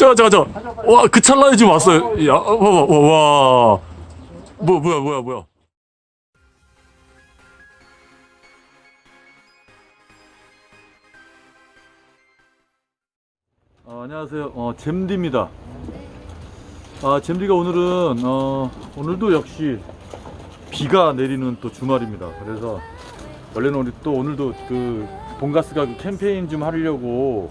저, 저, 저. 와, 그 찰나에 지금 왔어요. 야, 어, 봐봐, 와, 와. 뭐, 뭐야, 뭐야, 뭐야. 어, 안녕하세요. 어, 잼디입니다. 아, 잼디가 오늘은, 어, 오늘도 역시 비가 내리는 또 주말입니다. 그래서, 원래는 우리 또 오늘도 그, 본가스가 그 캠페인 좀 하려고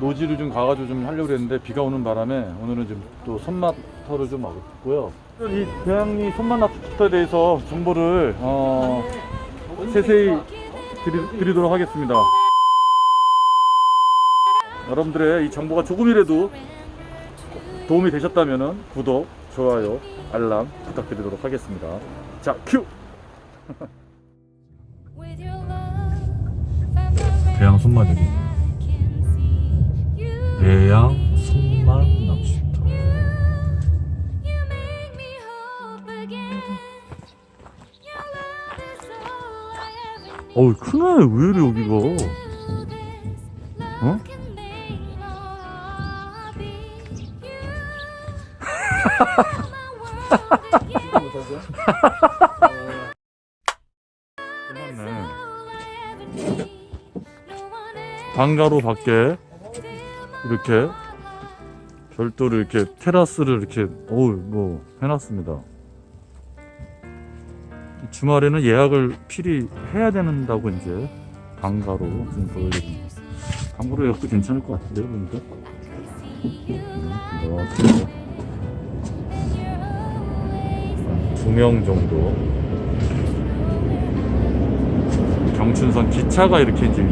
노지를 좀 가가지고 좀 하려고 했는데 비가 오는 바람에 오늘은 좀 또 손맛터를 좀 얻고요. 이 대양리 손맛터에 대해서 정보를 어, 세세히 드리, 드리도록 하겠습니다. 여러분들의 이 정보가 조금이라도 도움이 되셨다면 구독, 좋아요, 알람 부탁드리도록 하겠습니다. 자, 큐! 대양 손맛이 고 대양 손맛 낚시터 어우 크네 왜 이래 여기가 어? 끝났네 방가로 밖에 이렇게 별도로 이렇게 테라스를 이렇게 어우 뭐 해놨습니다. 주말에는 예약을 필히 해야 된다고 이제 방가로 지금 보여드립니다. 방가로 예약도 괜찮을 것 같은데요, 보니까. 두 명 정도. 경춘선 기차가 이렇게 이제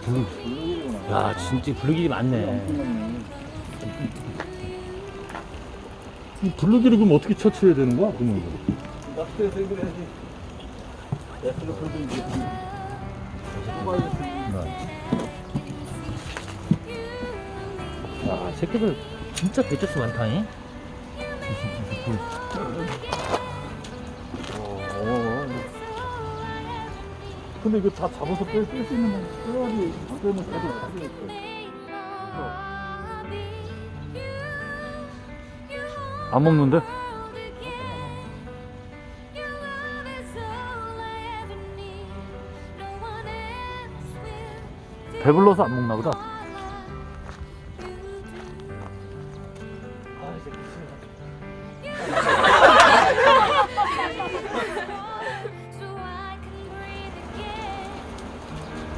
와 블루 야 진짜 블루길이 많네 이 블루기를 그럼 어떻게 처치해야 되는 거야? 그러면 낚시대에서 해결해야지. 낚시로 불도 이제 와 새끼들 진짜 개체수 많다잉 근데 이거 다 잡아서 뺄 수 있는 건 빼야지 안 빼면 계속 가져야 안 먹는데? 배불러서 안 먹나 보다.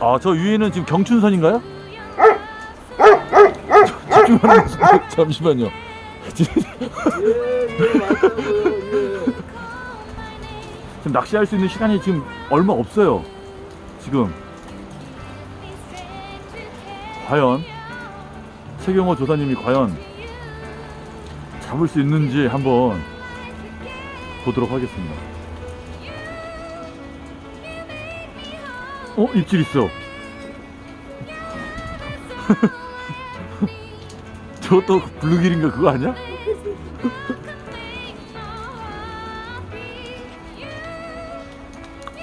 아, 저 위에는 지금 경춘선인가요? 잠시만요. 지금 지금 낚시할 수 있는 시간이 지금 얼마 없어요. 지금. 과연 최경호 조사님이 과연 잡을 수 있는지 한번 보도록 하겠습니다. 어? 입질 있어. 저것도 블루길인가 그거 아니야?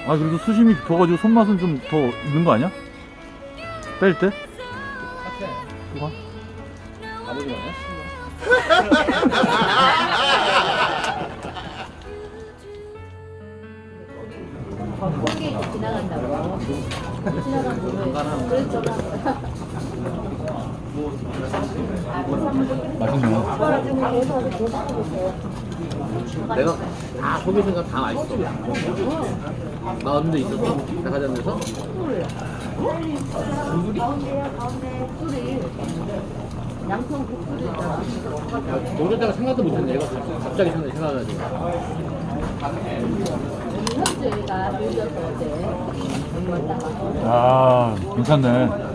아 그래도 수심이 깊어가지고 손맛은 좀 더 있는 거 아니야? 뺄 때? 뭐가? 가는 거 아니야? 내가 다 속의 생각 다 알았어. 나 없는데 있었어? 백화점에서? 노래자가 생각도 못했네. 얘가 갑- 갑자기 생각- 생각나가지고. 아 괜찮네